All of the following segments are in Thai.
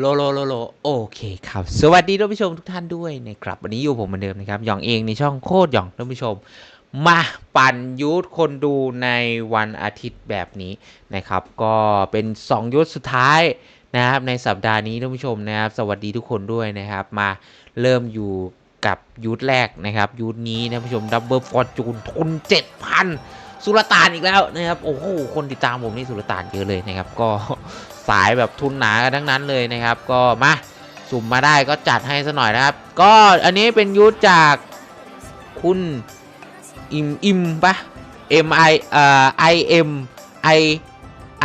โลโลโลโลโอเคครับ สวัสดีท่านผู้ชมทุกท่านด้วยนะครับวันนี้อยู่ผมเหมือนเดิมนะครับหยองเองในช่องโคตรหยองท่านผู้ชม มาปั่นยูทคนดูในวันอาทิตย์แบบนี้นะครับ ก็เป็น 2ยุทธสุดท้ายนะครับในสัปดาห์นี้ท่านผู้ชมนะครับ สวัสดีทุกคนด้วยนะครับ มาเริ่มอยู่กับยูทแรกนะครับยูทนี้นะท่านผู้ชมดับเบิลฟอร์จูนทุน7,000สุลต่านอีกแล้วนะครับโอ้โหคนติดตามผมนี่สุลต่านเยอะเลยนะครับ ก็ สายแบบทุนหนากันทั้งนั้นเลยนะครับ ก็มาสุ่มมาได้ก็จัดให้ซะหน่อยนะครับ ก็อันนี้เป็นยุทธจากคุณอิมอิมปะ M I เอ่อ I M I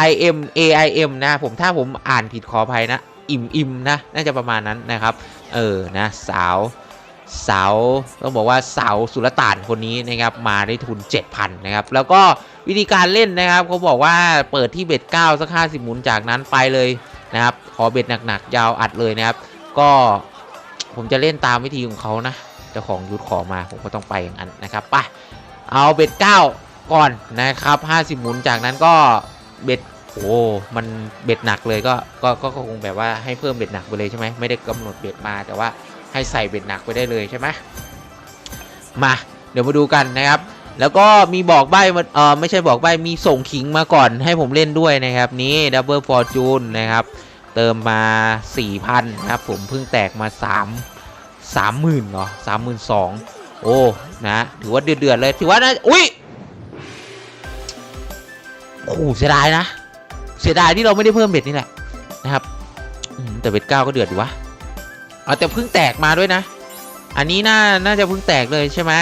I M A I M นะผมถ้าผมอ่านผิดขออภัยนะ อิมอิมนะ น่าจะประมาณนั้นนะครับ เออ นะ สาว เสาต้องบอกว่าเสาสุลต่านคนนี้นะครับมาได้ทุน 7,000นะครับแล้วก็วิธีการเล่นนะครับเขาบอกว่าเปิดที่เบ็ด9สัก50 หมุนจากนั้นไปเลยนะครับขอเบ็ดหนักๆ ยาวอัดเลยนะครับ ก็ผมจะเล่นตามวิธีของเขานะเจ้าของยุทธขอมาผมก็ต้องไปอย่างนั้นนะครับไปเอาเบ็ด 9 ก่อนนะครับ 50 หมุนจากนั้นก็เบ็ดโอ้มันเบ็ดหนักเลยก็ก็ก็ก็คงแบบว่าให้เพิ่มเบ็ดหนักไปเลยใช่ไหมไม่ได้กำหนดเบ็ดมาแต่ว่า ให้ใส่เบ็ดหนักไปได้เลยใช่ไหมมาเดี๋ยวมาดูกันนะครับ แล้วก็มีบอกใบเออไม่ใช่บอกใบมีส่งขิงมาก่อนให้ผมเล่นด้วยนะครับ นี้ดับเบิลฟอร์จูนนะครับ เติมมา 4,000นะครับผมเพิ่งแตกมา 3 30,000เหรอ32,000 โอ้นะถือว่าเดือดๆเลยถือว่านะอุ้ยโอ้เสียดายนะ เสียดายที่เราไม่ได้เพิ่มเบ็ดนี่แหละนะครับแต่เบ็ดเก้าก็เดือดอยู่วะ เอาแต่เพิ่งแตกมาด้วยนะ อันนี้น่าน่าจะเพิ่งแตกเลยใช่ไหม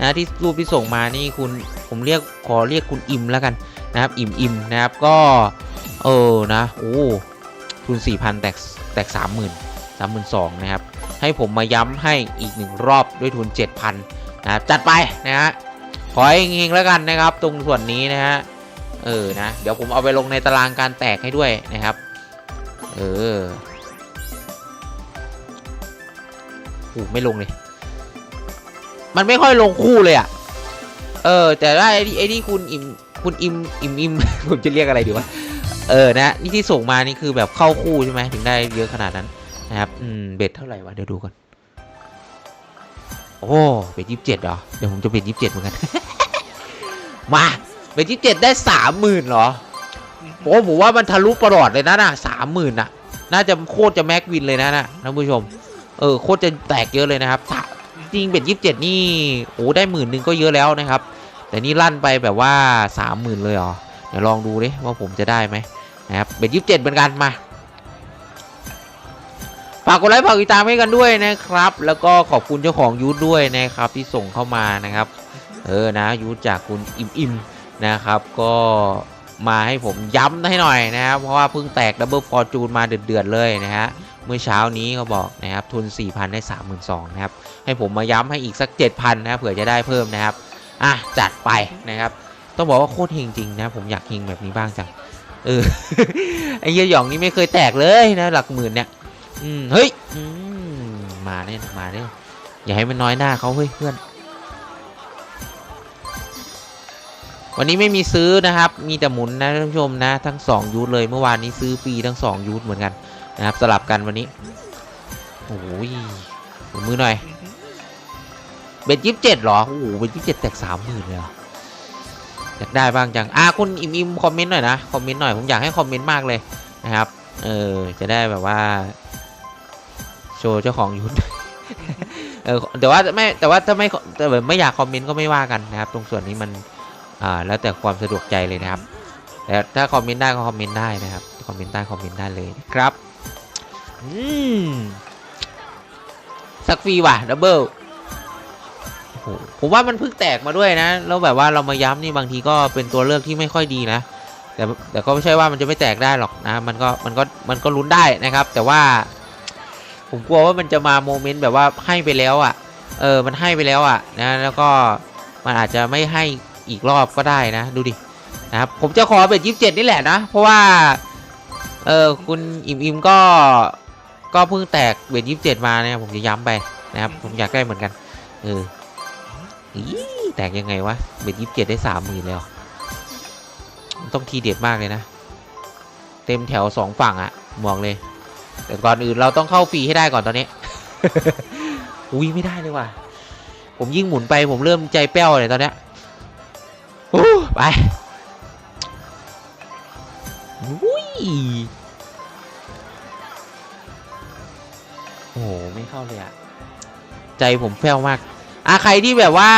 นะที่รูปที่ส่งมานี่คุณผมเรียกขอเรียกคุณอิมแล้วกันนะครับ อิมอิมนะครับก็เออนะโอ้ทุน4,000 แตกแตก 30,000 32,000นะครับ ให้ผมมาย้ำให้อีกหนึ่งรอบด้วยทุน 7,000นะครับจัดไปนะฮะขอให้เฮงแล้วกันนะครับ ตรงส่วนนี้นะฮะเออนะ เดี๋ยวผมเอาไปลงในตารางการแตกให้ด้วยนะครับ เออ โอ้ไม่ลงเลย มันไม่ค่อยลงคู่เลยอะ เออ แต่ว่าไอ้ที่ไอ้ที่คุณอิมคุณอิมอิมอิม ผมจะเรียกอะไรดีวะ เออนะนี่ที่ส่งมานี่คือแบบเข้าคู่ใช่ไหมถึงได้เยอะขนาดนั้นนะครับ อืมเบ็ดเท่าไหร่วะเดี๋ยวดูก่อน โอ้เบ็ดยี่สิบเจ็ดเหรอ เดี๋ยวผมจะเบ็ดยี่สิบเจ็ดเหมือนกัน มาเบ็ดยี่สิบเจ็ดได้สามหมื่นเหรอโอ้ผมว่ามันทะลุประหลอดเลยนะน่ะสามหมื่นน่ะ น่าจะโคตรจะแม็กวินเลยนะน่ะท่านผู้ชม เออโคตรจะแตกเยอะเลยนะครับจริงเบ็ดยี่สิบเจ็ดนี่โอ้ได้หมื่นหนึ่งก็เยอะแล้วนะครับ แต่นี่ลั่นไปแบบว่าสามหมื่นเลยเหรอเดี๋ยวลองดูดิว่าผมจะได้ไหมนะครับเบ็ดยี่สิบเจ็ดเหมือนกันมาฝากกดไลค์ฝากติดตามให้กันด้วยนะครับ แล้วก็ขอบคุณเจ้าของยูทด้วยนะครับที่ส่งเข้ามานะครับ เออนะยูทจากคุณอิมอิมนะครับ ก็มาให้ผมย้ำให้หน่อยนะครับเพราะว่าเพิ่งแตกดับเบิลฟอร์จูนมาเดือดๆเลยนะฮะ เมื่อเช้านี้เขาบอกนะครับทุน 4,000 ได้ 32,000นะครับให้ผมมาย้ำให้อีกสัก 7,000นะครับเผื่อจะได้เพิ่มนะครับอะจัดไปนะครับ ต้องบอกว่าโคตรเฮงจริงนะผมอยากเฮงแบบนี้บ้างจังเออไอ้เหี้ยหยองนี่ไม่เคยแตกเลยนะหลักหมื่นเนี่ยอืมเฮ้ยอืมมาเนี่ยมาเนี่ยอย่าให้มันน้อยหน้าเขาเฮ้ยเพื่อนวันนี้ไม่มีซื้อนะครับ มีแต่หมุนนะท่านผู้ชมนะ ทั้ง 2 ยูทเลย เมื่อวานนี้ซื้อฟรีทั้ง 2 ยูทเหมือนกัน นะครับสลับกันวันนี้โอ้ยมือหน่อยเบ็ดยี่สิบเจ็ดหรอโอ้โหเบ็ดยี่สิบเจ็ดแตกสามหมื่นเลยเหรออยากได้บ้างจังอะคุณอิมอิมคอมเมนต์หน่อยนะคอมเมนต์หน่อยผมอยากให้คอมเมนต์มากเลยนะครับเออจะได้แบบว่า โชว์เจ้าของยุทธเออแต่ว่าไม่แต่ว่าถ้าไม่แต่แบบไม่อยากคอมเมนต์ก็ไม่ว่ากันนะครับ ตรงส่วนนี้มันอ่าแล้วแต่ความสะดวกใจเลยนะครับแต่ถ้าคอมเมนต์ได้ก็คอมเมนต์ได้นะครับคอมเมนต์ได้คอมเมนต์ได้เลยครับ อืมสักฟรีว่ะดับเบิลผมว่ามันเพิ่งแตกมาด้วยนะ แล้วแบบว่าเรามาย้ำนี่บางทีก็เป็นตัวเลือกที่ไม่ค่อยดีนะ แต่แต่ก็ไม่ใช่ว่ามันจะไม่แตกได้หรอกนะ มันก็มันก็มันก็ลุ้นได้นะครับ แต่ว่า ผมกลัวว่ามันจะมาโมเมนต์แบบว่าให้ไปแล้วอะ เออ มันให้ไปแล้วอะนะ แล้วก็มันอาจจะไม่ให้อีกรอบก็ได้นะ ดูดินะครับ ผมจะขอเบ็ดยี่สิบเจ็ดนี่แหละนะ เพราะว่า เออคุณอิมอิมก็ ก็เพิ่งแตกเบ็ดยี่สิบเจ็ดมาเนี่ยผมจะย้ำไปนะครับผมอยากได้เหมือนกันเอออีแตกยังไงวะเบ็ดยี่สิบเจ็ดได้สามหมื่นเลยเหรอมันต้องทีเด็ดมากเลยนะ เต็มแถวสองฝั่งอะบอกเลย แต่ก่อนอื่นเราต้องเข้าฟรีให้ได้ก่อนตอนนี้อุ้ยไม่ได้เลยว่ะ ผมยิ่งหมุนไปผมเริ่มใจแป้วเลยตอนเนี้ยไปอุ้ย โอ้โหไม่เข้าเลยอะใจผมแป้วมากอะใครที่แบบว่า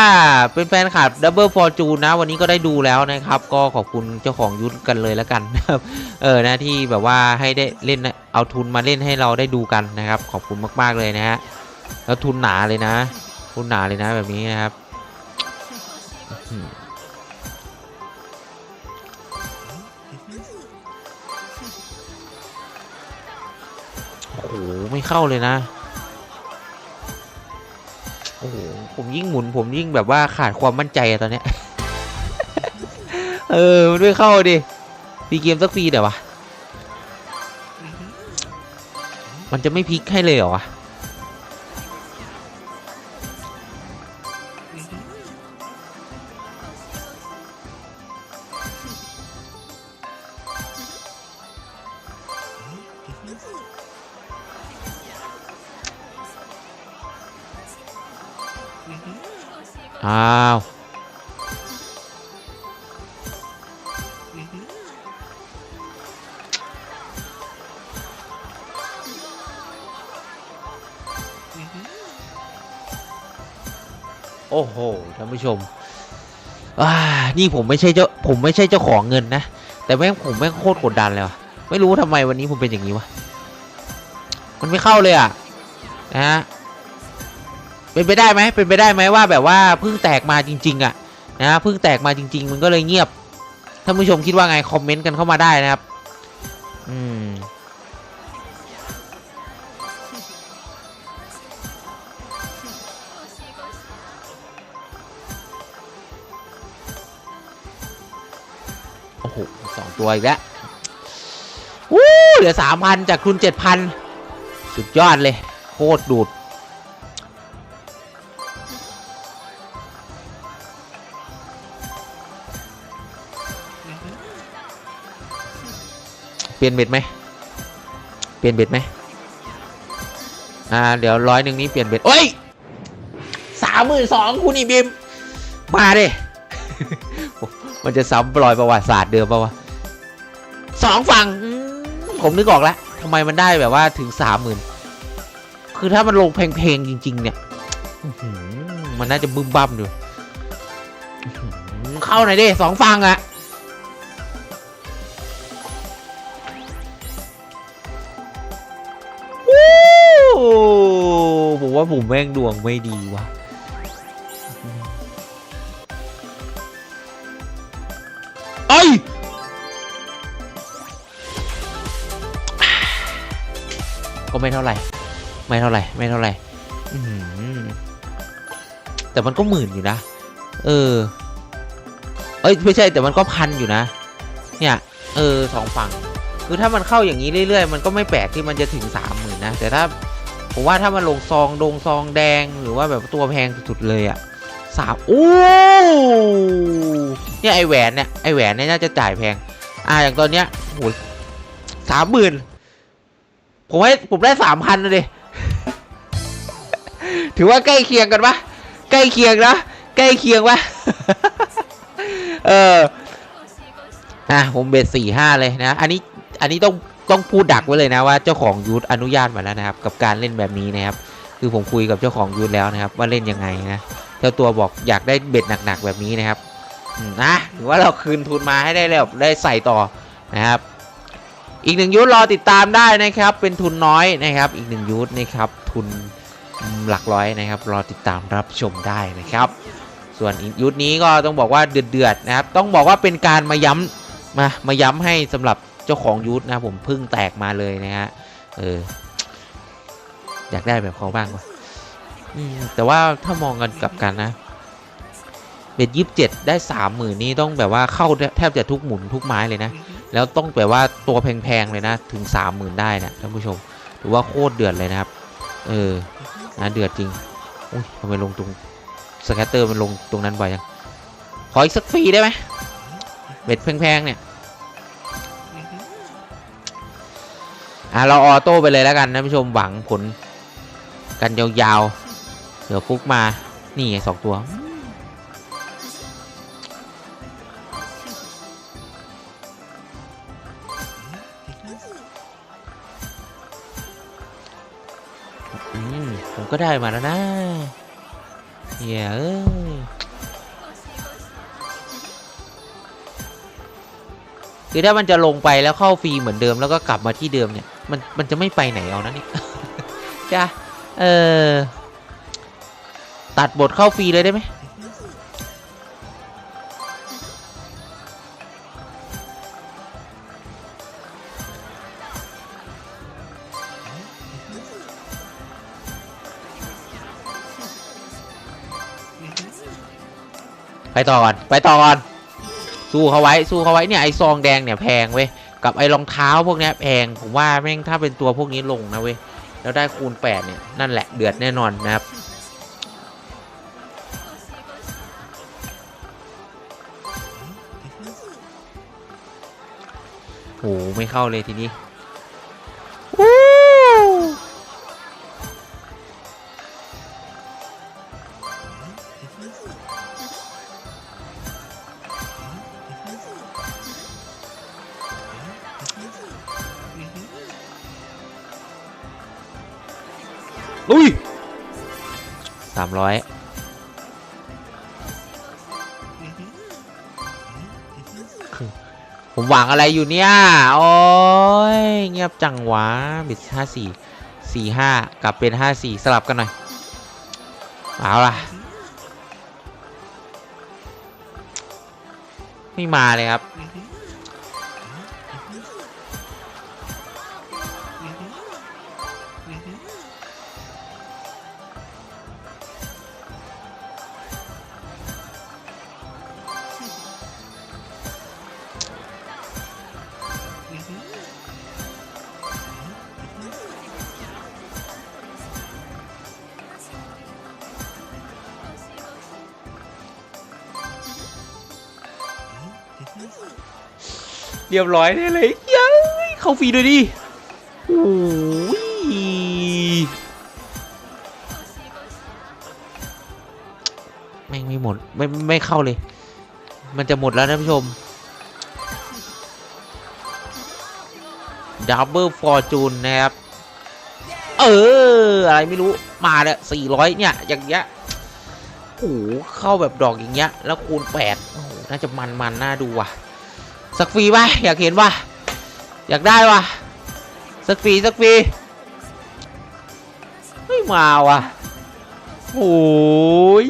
เป็นแฟนคลับ Double Fortune นะ วันนี้ก็ได้ดูแล้วนะครับ ก็ขอบคุณเจ้าของยุทธกันเลยแล้วกันนะครับเออนะที่แบบว่าให้ได้เล่นเอาทุนมาเล่นให้เราได้ดูกันนะครับ ขอบคุณมาก ๆเลยนะฮะแล้วทุนหนาเลยนะ ทุนหนาเลยนะแบบนี้นะครับ ไม่เข้าเลยนะ โอ้โห ผมยิ่งหมุน ผมยิ่งแบบว่าขาดความมั่นใจอะตอนเนี้ย เออ มันไม่เข้าดิฟีเกมสักฟรีเดี๋ยววะ มันจะไม่พลิกให้เลยเหรอวะ อ้าว โอ้โห ท่านผู้ชมอ่านี่ผมไม่ใช่เจ้า ผมไม่ใช่เจ้าของเงินนะ แต่แม่งผมแม่งโคตรกดดันเลยวะไม่รู้ทำไมวันนี้ผมเป็นอย่างนี้วะ มันไม่เข้าเลยอะ นะฮะ เป็นไปได้ไหมเป็นไปได้ไหมว่าแบบว่าเพิ่งแตกมาจริง ๆ อะนะเพิ่งแตกมาจริง ๆ มันก็เลยเงียบท่านผู้ชมคิดว่าไงคอมเมนต์กันเข้ามาได้นะครับ อืมโอ้โหสองตัวอีกแล้ววู้เหลือสามพันจากทุนเจ็ดพันสุดยอดเลย โคตรดูด เปลี่ยนเบ็ดไหมเปลี่ยนเบ็ดไหมอ่าเดี๋ยวร้อยหนึ่งนี้เปลี่ยนเบ็ดโอ้ยสามหมื่นสองคุณอีบิมมาดิมันจะซ้ำรอยประวัติศาสตร์เดิมปะวะสองฝั่งผมนึกออกแล้วทำไมมันได้แบบว่าถึงสามหมื่นคือถ้ามันลงเพลงๆจริง ๆ เนี่ยมันน่าจะบึ้มบั้มอยู่เข้าหน่อยดิสองฝั่งอะ ว่าผมแม่งดวงไม่ดีว่ะเอ้ยก็ไม่เท่าไหร่ ไม่เท่าไหร่ ไม่เท่าไหร่แต่มันก็หมื่นอยู่นะ เออ เอ้ยไม่ใช่แต่มันก็พันอยู่นะ เนี่ย เออสองฝั่ง คือถ้ามันเข้าอย่างนี้เรื่อยๆ มันก็ไม่แปลกที่มันจะถึงสามหมื่นนะ แต่ถ้า ผมว่าถ้ามันลงซองดงซองแดงหรือว่าแบบตัวแพงสุดๆเลยอะสามโอ้เนี่ยไอแหวนเนี่ยไอแหวนเนี่ยน่าจะจ่ายแพง อ่าอย่างตอนเนี้ยโหสามหมื่นผมให้ผมได้สามพันเลยถือว่าใกล้เคียงกันปะใกล้เคียงนะใกล้เคียงปะเอออะผมเบ็ดสี่ห้าเลยนะ อันนี้อันนี้ต้อง ต้องพูดดักไว้เลยนะว่าเจ้าของยูทอนุญาตมาแล้วนะครับ กับการเล่นแบบนี้นะครับ คือผมคุยกับเจ้าของยูทแล้วนะครับ ว่าเล่นยังไงนะเจ้าตัวบอกอยากได้เบ็ดหนักๆแบบนี้นะครับนะถือว่าเราคืนทุนมาให้ได้แล้วได้ใส่ต่อนะครับ อีกหนึ่งยูทรอติดตามได้นะครับ เป็นทุนน้อยนะครับ อีกหนึ่งยูทนะครับทุนหลักร้อยนะครับ รอติดตามรับชมได้นะครับ ส่วนอีกยุทธนี้ก็ต้องบอกว่าเดือดๆนะครับ ต้องบอกว่าเป็นการมาย้ำมามาย้ำให้สำหรับ เจ้าของยุทธนะครับผมเพิ่งแตกมาเลยนะฮะเอออยากได้แบบเขาบ้างวะอืมแต่ว่าถ้ามองกันกลับกันนะเบ็ดยี่สิบเจ็ดได้สามหมื่นนี่ต้องแบบว่าเข้าแทบจะทุกหมุนทุกไม้เลยนะ แล้วต้องแบบว่าตัวแพงๆเลยนะ ถึงสามหมื่นได้นะท่านผู้ชมถือว่าโคตรเดือดเลยนะครับ เออนะเดือดจริงอุ้ยทำไมลงตรงสแคตเตอร์มันลงตรงนั้นบ่อยจังขออีกสักฟรีได้ไหมเบ็ดแพงๆเนี่ย อะเราออโต้ไปเลยแล้วกันท่านผู้ชมหวังผลกันยาวๆ เดี๋ยวฟุกมา นี่ไงสองตัว ผมก็ได้มาแล้วนะเหี้ยเอ้ยคือถ้ามันจะลงไปแล้วเข้าฟรีเหมือนเดิมแล้วก็กลับมาที่เดิมเนี่ย มันมันจะไม่ไปไหนเอานะนี่จ้ะเออตัดบทเข้าฟรีเลยได้ไหมไปต่อก่อน ไปต่อก่อน สู้เขาไว้ สู้เขาไว้ เนี่ย ไอซองแดงเนี่ยแพงเว้ย กับไอ้รองเท้าพวกนี้แพงผมว่าแม่งถ้าเป็นตัวพวกนี้ลงนะเว้ยแล้วได้คูณแปดเนี่ยนั่นแหละเดือดแน่นอนนะครับโหไม่เข้าเลยทีนี้ ร้อยผมหวังอะไรอยู่เนี่ย โอ้ย เงียบจังหวะ บิดห้าสี่สี่ห้ากลับเป็นห้าสี่สลับกันหน่อย เอาล่ะ ไม่มาเลยครับ เรียบร้อยได้เลยเย้ยเข้าฟรีด้วยดิโอ้ยแม่งไม่หมดไม่ไม่เข้าเลย มันจะหมดแล้วท่านผู้ชมดับเบิลฟอร์จูนนะครับ เออ อะไรไม่รู้มาแล้วสี่ร้อยเนี่ย อย่างเงี้ยโอ้โหเข้าแบบดอกอย่างเงี้ย แล้วคูณแปดโอ้โห น่าจะมันมันๆน่าดูว่ะสักฟรีป่ะอยากเห็นป่ะอยากได้ว่ะสักฟรีสักฟรีไม่มาว่ะโอ้ย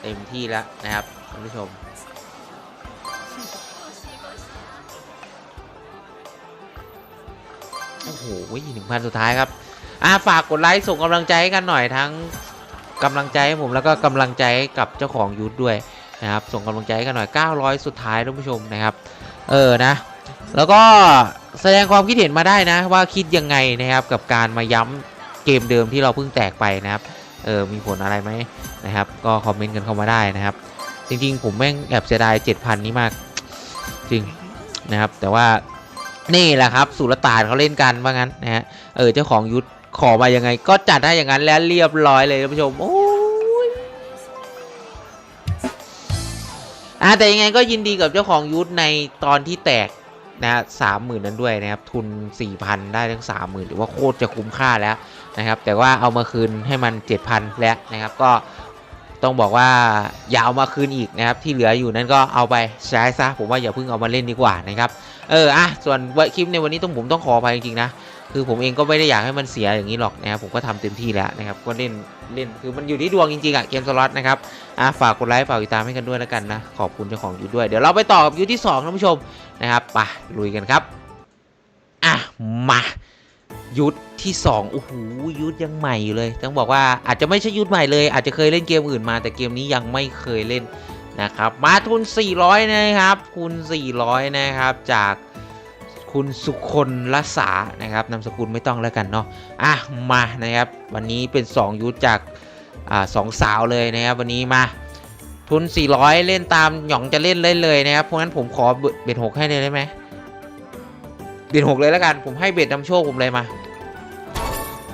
เต็มที่แล้วนะครับท่านผู้ชมโอ้โหหนึ่งพันสุดท้ายครับ อ่าฝากกดไลค์ส่งกำลังใจให้กันหน่อยทั้งกำลังใจให้ผมแล้วก็กำลังใจกับเจ้าของยูทด้วยนะครับ ส่งกำลังใจให้กันหน่อย 900 สุดท้ายท่านผู้ชมนะครับ เออนะ แล้วก็แสดงความคิดเห็นมาได้นะ ว่าคิดยังไงนะครับกับการมาย้ำเกมเดิมที่เราเพิ่งแตกไปนะครับ เออมีผลอะไรไหมนะครับ ก็คอมเมนต์กันเข้ามาได้นะครับ จริงๆ ผมแม่งแอบเสียดาย 7,000 นี้มาก จริงนะครับ แต่ว่านี่แหละครับสุลต่านเขาเล่นกันว่างั้นนะฮะเออเจ้าของยุทธ ขอมายังไงก็จัดให้อย่างนั้นแล้วเรียบร้อยเลยท่านผู้ชมโอ้ยอ่าแต่ยังไงก็ยินดีกับเจ้าของยุทธในตอนที่แตกนะสามหมื่นนั้นด้วยนะครับ ทุนสี่พันได้ทั้งสามหมื่นหรือว่าโคตรจะคุ้มค่าแล้วนะครับ แต่ว่าเอามาคืนให้มันเจ็ดพันแล้วนะครับก็ต้องบอกว่าอย่าเอามาคืนอีกนะครับ ที่เหลืออยู่นั้นก็เอาไปใช้ซะผมว่าอย่าเพิ่งเอามาเล่นดีกว่านะครับ เอออะส่วนคลิปในวันนี้ต้องผมต้องขออภัยจริงๆนะ คือผมเองก็ไม่ได้อยากให้มันเสียอย่างนี้หรอกนะครับผมก็ทำเต็มที่แล้วนะครับก็เล่นเล่นคือมันอยู่ที่ดวงจริงๆอะเกมสล็อตนะครับอะฝากกดไลค์ฝากติดตามให้กันด้วยแล้วกันนะขอบคุณเจ้าของยูทด้วยเดี๋ยวเราไปต่อกับยูทที่2ท่านผู้ชมนะครับไปลุยกันครับอะมายุทธที่2โอ้โหยุทธยังใหม่อยู่เลยต้องบอกว่าอาจจะไม่ใช่ยุทธใหม่เลย อาจจะเคยเล่นเกมอื่นมา แต่เกมนี้ยังไม่เคยเล่นนะครับ มาทุน 400 นะครับคูณ400 นะครับจาก คุณสุคนละสานะครับนามสกุลไม่ต้องแล้วกันเนาะอะมานะครับ วันนี้เป็น 2 ยุทธจากอ่าสองสาวเลยนะครับ วันนี้มาทุน 400 เล่นตามหยองจะเล่นเลยเลยนะครับ เพราะงั้นผมขอเบ็ดหกให้เลยได้ไหมเบ็ดหกเลยแล้วกัน ผมให้เบ็ดนำโชคผมเลยมา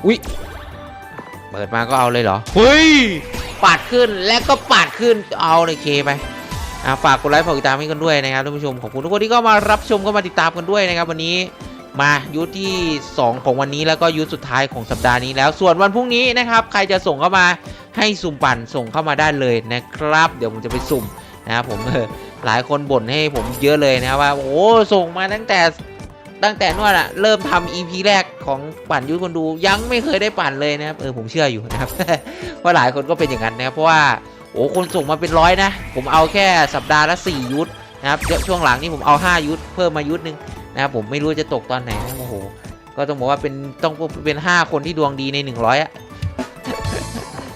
อุ้ยเปิดมาก็เอาเลยเหรอ เฮ้ย ปาดขึ้นและก็ปาดขึ้น เอาเลยเคไป อะฝากกดไลค์ฝากติดตามให้กันด้วยนะครับท่านผู้ชมขอบคุณทุกคนที่เข้ามารับชมก็มาติดตามกันด้วยนะครับวันนี้มายุทธที่ 2 ของวันนี้แล้วก็ยุทธสุดท้ายของสัปดาห์นี้แล้ว ส่วนวันพรุ่งนี้นะครับ ใครจะส่งเข้ามาให้สุ่มปั่นส่งเข้ามาได้เลยนะครับ เดี๋ยวผมจะไปสุ่มนะครับผมหลายคนบ่นให้ผมเยอะเลยนะครับว่า โอ้ส่งมาตั้งแต่ตั้งแต่นวดอะเริ่มทำ EP แรกของปั่นยุทธคนดูยังไม่เคยได้ปั่นเลยนะครับเออผมเชื่ออยู่นะครับว่าหลายคนก็เป็นอย่างนั้นนะครับเพราะว่า โอ้คนส่งมาเป็นร้อยนะ ผมเอาแค่สัปดาห์ละ4ยุทธนะครับเดี๋ยวช่วงหลังนี่ผมเอา 5 ยุทธเพิ่มมายุทธหนึงนะครับผมไม่รู้จะตกตอนไหนโอ้โหก็ต้องบอกว่าเป็นต้องเป็น 5 คนที่ดวงดีใน 100อะ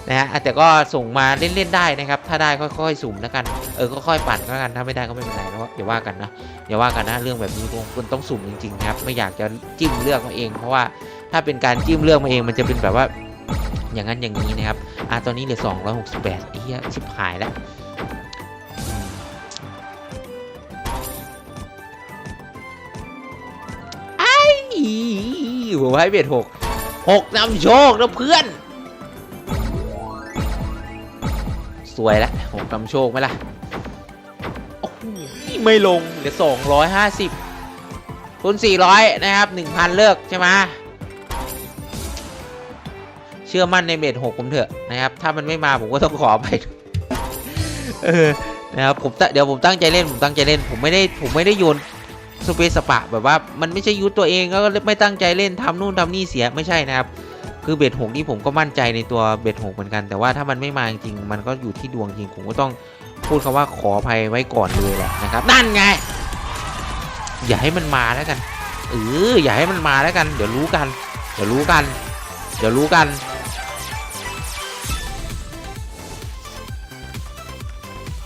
นะฮะแต่ก็ส่งมาเล่นๆได้นะครับ ถ้าได้ค่อยๆสุ่มแล้วกันเออค่อยๆปั่นก็แล้วกันถ้าไม่ได้ก็ไม่เป็นไรแล้วอย่าว่ากันนะอย่าว่ากันนะเรื่องแบบนี้คุณต้องสุ่มจริงๆครับไม่อยากจะจิ้มเลือกมาเอง เพราะว่าถ้าเป็นการจิ้มเลือกมาเองมันจะเป็นแบบว่า อย่างนั้นอย่างนี้นะครับ อะตอนนี้เหลือ 268ไอ้เหี้ยชิบหายแล้วอืมอีผมให้เบ็ดหกหกนำโชคนะเพื่อน สวยละหกนำโชคไหมล่ะ โอ้โหไม่ลง เหลือสองร้อยห้าสิบทุนสี่ร้อยนะครับหนึ่งพันเลิกใช่ไหม เชื่อมั่นในเบ็ดหกผมเถอะนะครับถ้ามันไม่มาผมก็ต้องขอไปเออนะครับผมตั้งเดี๋ยวผมตั้งใจเล่นผมตั้งใจเล่น ผมไม่ได้ผมไม่ได้โยนสเปซสปะแบบว่ามันไม่ใช่ยุทตัวเองก็ไม่ตั้งใจเล่นทำนู่นทำนี่เสียไม่ใช่นะครับ คือเบ็ดหกนี่ผมก็มั่นใจในตัวเบ็ดหกเหมือนกัน แต่ว่าถ้ามันไม่มาจริงมันก็อยู่ที่ดวงจริงผมก็ต้องพูดคำว่าขออภัยไว้ก่อนเลยแหละนะครับนั่นไง อย่าให้มันมาแล้วกันเอออย่าให้มันมาแล้วกัน เดี๋ยวรู้กัน เดี๋ยวรู้กัน เดี๋ยวรู้กัน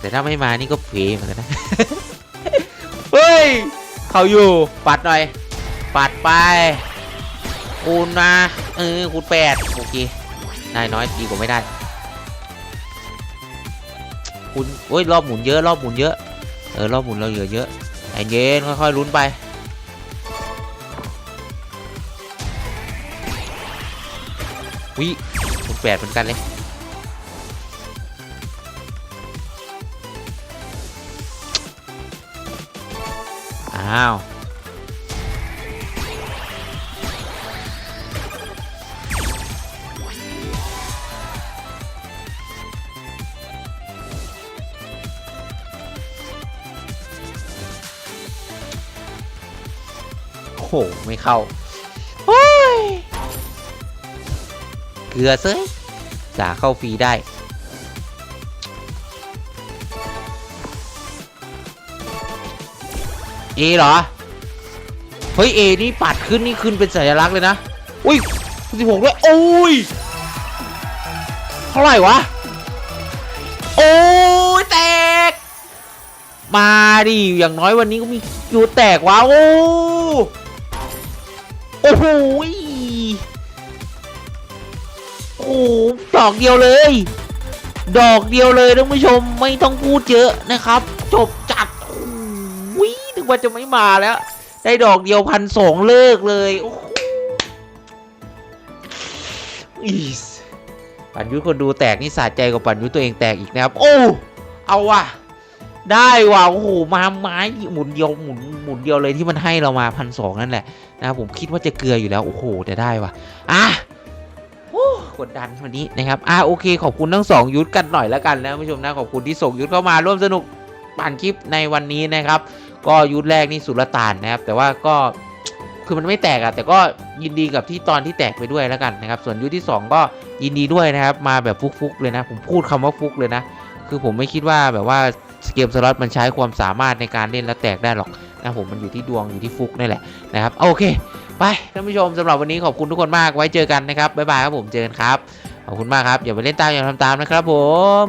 แต่ถ้าไม่มานี่ก็เฟเหมือนกันนะ เฮ้ย เขาอยู่ ปัดหน่อย ปัดไป คูณมาเออคูณแปดโอเค ได้น้อยดีกว่าไม่ได้ คุณโอ้ยรอบหมุนเยอะ รอบหมุนเยอะ เออรอบหมุนเราเหลือเยอะใจเย็นค่อยๆลุ้นไปวิคูณแปดเหมือนกันเลย อ้าว โอ้โห ไม่เข้าโอ้ยเกลือเซ้ยสาเข้าฟรีได้ เอเหรอ เฮ้ยเอนี่ปัดขึ้นนี่ขึ้นเป็นสัญลักษณ์เลยนะ อุ้ยสิบหกด้วย โอ้ย เท่าไหร่วะ โอ้ยแตก มาดิ อย่างน้อยวันนี้ก็มีอยู่แตกวะโอ้โอ้โหยโอ้โหดอกเดียวเลย ดอกเดียวเลยท่านผู้ชมไม่ต้องพูดเยอะนะครับ จบจัด กว่าจะไม่มาแล้ว ได้ดอกเดียวพันสองเลิกเลยโอ้โหอีสปั่นยุทธคนดูแตกนี่สะใจกว่าปั่นยุทธตัวเองแตกอีกนะครับ โอ้ เอาว่ะ ได้ว่ะโอ้โหมาไม้หมุนเดียวหมุนหมุนเดียวเลยที่มันให้เรามาพันสองนั่นแหละนะครับผมคิดว่าจะเกลืออยู่แล้วโอ้โหแต่ได้ว่ะอะโอ้กดดันวันนี้นะครับ อะโอเค ขอบคุณทั้งสองยุทธกันหน่อยแล้วกันนะผู้ชมนะ ขอบคุณที่ส่งยุทธเข้ามาร่วมสนุกปั่นคลิปในวันนี้นะครับ ก็ยุทธแรกนี่สุลต่านนะครับ แต่ว่าก็คือมันไม่แตกอะแต่ก็ยินดีกับที่ตอนที่แตกไปด้วยแล้วกันนะครับ ส่วนยุทธที่สองก็ยินดีด้วยนะครับ มาแบบฟุกๆเลยนะ ผมพูดคำว่าฟุกเลยนะ คือผมไม่คิดว่าแบบว่าเกมสล็อตมันใช้ความสามารถในการเล่นแล้วแตกได้หรอกนะผมมันอยู่ที่ดวงอยู่ที่ฟุกนี่แหละนะครับโอเค ไปท่านผู้ชมสำหรับวันนี้ขอบคุณทุกคนมากไว้เจอกันนะครับบ๊ายบายครับผมเจอกันครับขอบคุณมากครับอย่าไปเล่นตามอย่าทำตามนะครับผม